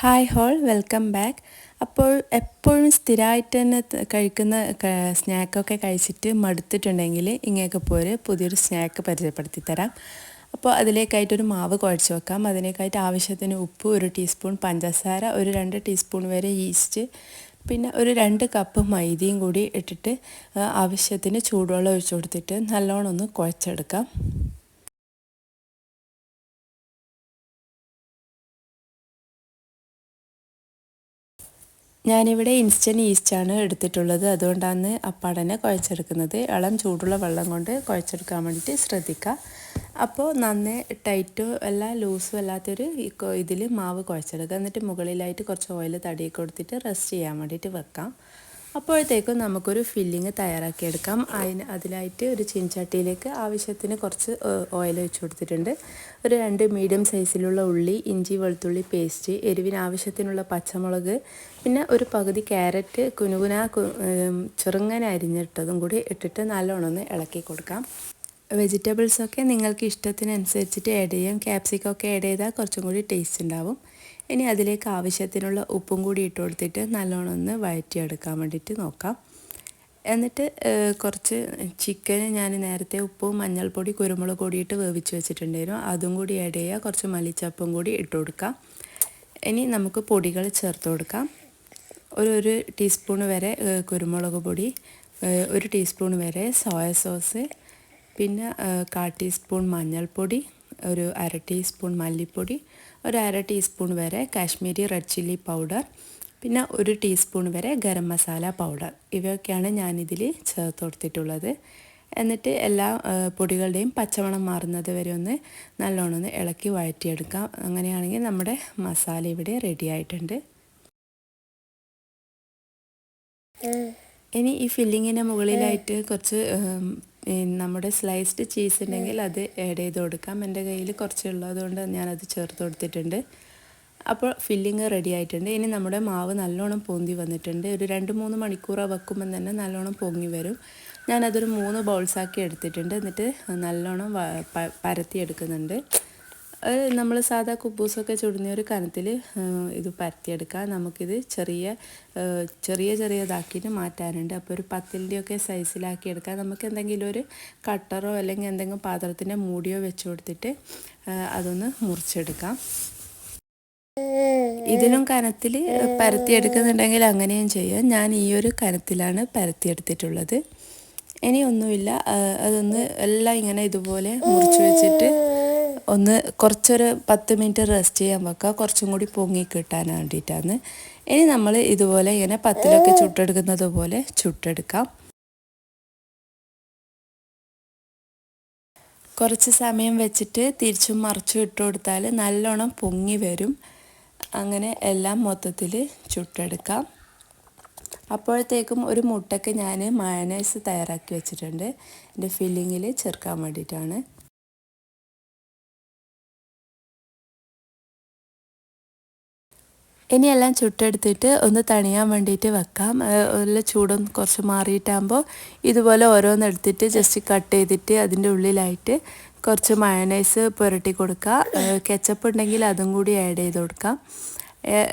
Hi whole welcome back അപ്പോൾ എപ്പോഴും സ്ഥിരമായിട്ട് തന്നെ കഴിക്കുന്ന സ്നാക്കൊക്കെ കഴിച്ചിട്ട് മടുത്തിട്ടുണ്ടെങ്കിൽ ഇങ്ങനെയൊക്കെ പോര് പുതിയൊരു സ്നാക്ക് പരിചയപ്പെടുത്തി തരാം. അപ്പോൾ അതിലേക്കായിട്ടൊരു മാവ് കുഴച്ച് വെക്കാം. അതിലേക്കായിട്ട് ആവശ്യത്തിന് ഉപ്പ് ഒരു ടീസ്പൂൺ പഞ്ചസാര ഒരു രണ്ട് ടീസ്പൂൺ വരെ ഈസ്റ്റ് പിന്നെ ഒരു രണ്ട് കപ്പ് മൈദയും കൂടി ഇട്ടിട്ട് ആവശ്യത്തിന് ചൂടുവെള്ളം ഒഴിച്ചു കൊടുത്തിട്ട് നല്ലോണം ഒന്ന് കുഴച്ചെടുക്കാം. ഞാനിവിടെ ഇൻസ്റ്റന്റ് ഈസ്റ്റാണ് എടുത്തിട്ടുള്ളത്. അതുകൊണ്ടാണ് അപ്പാടനെ കുഴച്ചെടുക്കുന്നത്. ഇളം ചൂടുള്ള വെള്ളം കൊണ്ട് കുഴച്ചെടുക്കാൻ വേണ്ടിയിട്ട് ശ്രദ്ധിക്കുക. അപ്പോൾ നന്നേ ടൈറ്റോ അല്ല ലൂസും അല്ലാത്തൊരു ഇതിൽ മാവ് കുഴച്ചെടുക്കുക. എന്നിട്ട് മുകളിലായിട്ട് കുറച്ച് ഓയിൽ തടിയൊക്കെ കൊടുത്തിട്ട് റെസ്റ്റ് ചെയ്യാൻ വേണ്ടിയിട്ട് വെക്കാം. അപ്പോഴത്തേക്കും നമുക്കൊരു ഫില്ലിങ് തയ്യാറാക്കിയെടുക്കാം അതിന് അതിലായിട്ട് ഒരു ചീൻചട്ടിയിലേക്ക് ആവശ്യത്തിന് കുറച്ച് ഓയിൽ ഒഴിച്ച് കൊടുത്തിട്ടുണ്ട്. ഒരു രണ്ട് മീഡിയം സൈസിലുള്ള ഉള്ളി ഇഞ്ചി വെളുത്തുള്ളി പേസ്റ്റ് എരിവിന് ആവശ്യത്തിനുള്ള പച്ചമുളക് പിന്നെ ഒരു പകുതി ക്യാരറ്റ് കുനുകുന ചെറുങ്ങനെ അരിഞ്ഞിട്ടതും കൂടി ഇട്ടിട്ട് നല്ലോണം ഒന്ന് ഇളക്കി കൊടുക്കാം. വെജിറ്റബിൾസൊക്കെ നിങ്ങൾക്ക് ഇഷ്ടത്തിനനുസരിച്ചിട്ട് ആഡ് ചെയ്യാം. ക്യാപ്സിക്കൊക്കെ ആഡ് ചെയ്താൽ കുറച്ചും കൂടി ടേസ്റ്റ് ഉണ്ടാവും. ഇനി അതിലേക്ക് ആവശ്യത്തിനുള്ള ഉപ്പും കൂടി ഇട്ട് കൊടുത്തിട്ട് നല്ലോണം ഒന്ന് വഴറ്റിയെടുക്കാൻ വേണ്ടിയിട്ട് നോക്കാം. എന്നിട്ട് കുറച്ച് ചിക്കന് ഞാൻ നേരത്തെ ഉപ്പും മഞ്ഞൾപ്പൊടി കുരുമുളക് പൊടി ഇട്ട് വേവിച്ച് വെച്ചിട്ടുണ്ടായിരുന്നു. അതും കൂടി ആഡ് ചെയ്യുക കുറച്ച് മല്ലിച്ചപ്പും കൂടി ഇട്ട് കൊടുക്കാം. ഇനി നമുക്ക് പൊടികൾ ചേർത്ത് കൊടുക്കാം. ഒരു ഒരു ടീസ്പൂൺ വരെ കുരുമുളക് പൊടി ഒരു ടീസ്പൂൺ വരെ സോയ സോസ് പിന്നെ കാ ടീസ്പൂൺ മഞ്ഞൾപ്പൊടി ഒരു അര ടീസ്പൂൺ മല്ലിപ്പൊടി ഒരു അര ടീസ്പൂൺ വരെ കാശ്മീരി റെഡ് ചില്ലി പൗഡർ പിന്നെ ഒരു ടീസ്പൂൺ വരെ ഗരം മസാല പൗഡർ. ഇവയൊക്കെയാണ് ഞാനിതിൽ ചേർത്ത് കൊടുത്തിട്ടുള്ളത്. എന്നിട്ട് എല്ലാ പൊടികളുടെയും പച്ചമണം മാറുന്നത് വരെ ഒന്ന് നല്ലോണം ഒന്ന് ഇളക്കി വഴറ്റിയെടുക്കാം. അങ്ങനെയാണെങ്കിൽ നമ്മുടെ മസാല ഇവിടെ റെഡി ആയിട്ടുണ്ട്. ഇനി ഈ ഫില്ലിങ്ങിന്റെ മുകളിലായിട്ട് കുറച്ച് നമ്മുടെ സ്ലൈസ്ഡ് ചീസ് ഉണ്ടെങ്കിൽ അത് ആഡ് ചെയ്ത് കൊടുക്കാം. എന്റെ കയ്യിൽ കുറച്ച് ഉള്ളതുകൊണ്ട് ഞാനത് ചേർത്ത് കൊടുത്തിട്ടുണ്ട്. അപ്പോൾ ഫില്ലിങ് റെഡി ആയിട്ടുണ്ട്. ഇനി നമ്മുടെ മാവ് നല്ലോണം പൊന്തി വന്നിട്ടുണ്ട്. ഒരു രണ്ട് മൂന്ന് മണിക്കൂർ വെക്കുമ്പം തന്നെ നല്ലോണം പൊങ്ങി വരും. ഞാനതൊരു മൂന്ന് ബൗൾസാക്കി എടുത്തിട്ടുണ്ട്. എന്നിട്ട് നല്ലോണം പരത്തി എടുക്കുന്നുണ്ട്. നമ്മൾ സാധാ കുബൂസൊക്കെ ചുടുന്ന ഒരു കനത്തിൽ ഇത് പരത്തിയെടുക്കാം. നമുക്കിത് ചെറിയ ചെറിയ ചെറിയതാക്കിയിട്ട് മാറ്റാനുണ്ട്. അപ്പോൾ ഒരു പത്തിന്റെയൊക്കെ സൈസിലാക്കി എടുക്കാം. നമുക്ക് എന്തെങ്കിലും ഒരു കട്ടറോ അല്ലെങ്കിൽ എന്തെങ്കിലും പാത്രത്തിന്റെ മൂടിയോ വെച്ച് കൊടുത്തിട്ട് അതൊന്ന് മുറിച്ചെടുക്കാം. ഇതിലും കനത്തിൽ പരത്തിയെടുക്കുന്നുണ്ടെങ്കിൽ അങ്ങനെയും ചെയ്യാം. ഞാൻ ഈ ഒരു കനത്തിലാണ് പരത്തിയെടുത്തിട്ടുള്ളത്. ഇനി ഒന്നുമില്ല. അതൊന്ന് എല്ലാം ഇങ്ങനെ ഇതുപോലെ മുറിച്ച് വെച്ചിട്ട് ഒന്ന് കുറച്ചൊരു പത്ത് മിനിറ്റ് റെസ്റ്റ് ചെയ്യാൻ വെക്കുക. കുറച്ചും കൂടി പൊങ്ങി കിട്ടാൻ വേണ്ടിയിട്ടാണ്. ഇനി നമ്മൾ ഇതുപോലെ ഇങ്ങനെ പത്തിലൊക്കെ ചുട്ടെടുക്കുന്നത് പോലെ ചുട്ടെടുക്കാം. കുറച്ച് സമയം വെച്ചിട്ട് തിരിച്ചും മറിച്ചും ഇട്ട് കൊടുത്താൽ നല്ലോണം പൊങ്ങി വരും. അങ്ങനെ എല്ലാം മൊത്തത്തിൽ ചുട്ടെടുക്കാം. അപ്പോഴത്തേക്കും ഒരു മുട്ടയ്ക്ക് ഞാൻ മയണൈസ് തയ്യാറാക്കി വെച്ചിട്ടുണ്ട്. എന്റെ ഫില്ലിങ്ങിൽ ചേർക്കാൻ വേണ്ടിയിട്ടാണ്. ഇനിയെല്ലാം ചുട്ടെടുത്തിട്ട് ഒന്ന് തണിയാൻ വേണ്ടിയിട്ട് വെക്കാം. നല്ല ചൂടൊന്ന് കുറച്ച് മാറിയിട്ടാകുമ്പോൾ ഇതുപോലെ ഓരോന്നെടുത്തിട്ട് ജസ്റ്റ് കട്ട് ചെയ്തിട്ട് അതിന്റെ ഉള്ളിലായിട്ട് കുറച്ച് മയണൈസ് പുരട്ടി കൊടുക്കുക. കെച്ചപ്പ് ഉണ്ടെങ്കിൽ അതും കൂടി ആഡ് ചെയ്ത് കൊടുക്കാം.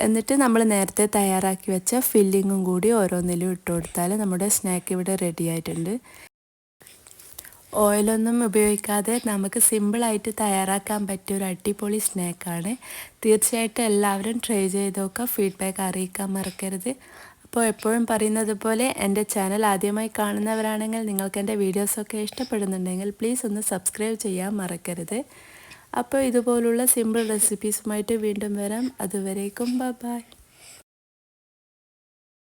എന്നിട്ട് നമ്മൾ നേരത്തെ തയ്യാറാക്കി വെച്ച ഫില്ലിങ്ങും കൂടി ഓരോന്നിലും ഇട്ട് കൊടുത്താൽ നമ്മുടെ സ്നാക്ക് ഇവിടെ റെഡി ആയിട്ടുണ്ട്. ഓയിലൊന്നും ഉപയോഗിക്കാതെ നമുക്ക് സിമ്പിളായിട്ട് തയ്യാറാക്കാൻ പറ്റിയ ഒരു അടിപൊളി സ്നാക്കാണ്. തീർച്ചയായിട്ടും എല്ലാവരും ട്രൈ ചെയ്ത് നോക്കുക. ഫീഡ്ബാക്ക് അറിയിക്കാൻ മറക്കരുത്. അപ്പോൾ എപ്പോഴും പറയുന്നത് പോലെ എന്റെ ചാനൽ ആദ്യമായി കാണുന്നവരാണെങ്കിൽ നിങ്ങൾക്ക് എന്റെ വീഡിയോസൊക്കെ ഇഷ്ടപ്പെടുന്നുണ്ടെങ്കിൽ പ്ലീസ് ഒന്ന് സബ്സ്ക്രൈബ് ചെയ്യാൻ മറക്കരുത്. അപ്പോൾ ഇതുപോലുള്ള സിമ്പിൾ റെസിപ്പീസുമായിട്ട് വീണ്ടും വരാം. അതുവരേക്കും ബൈ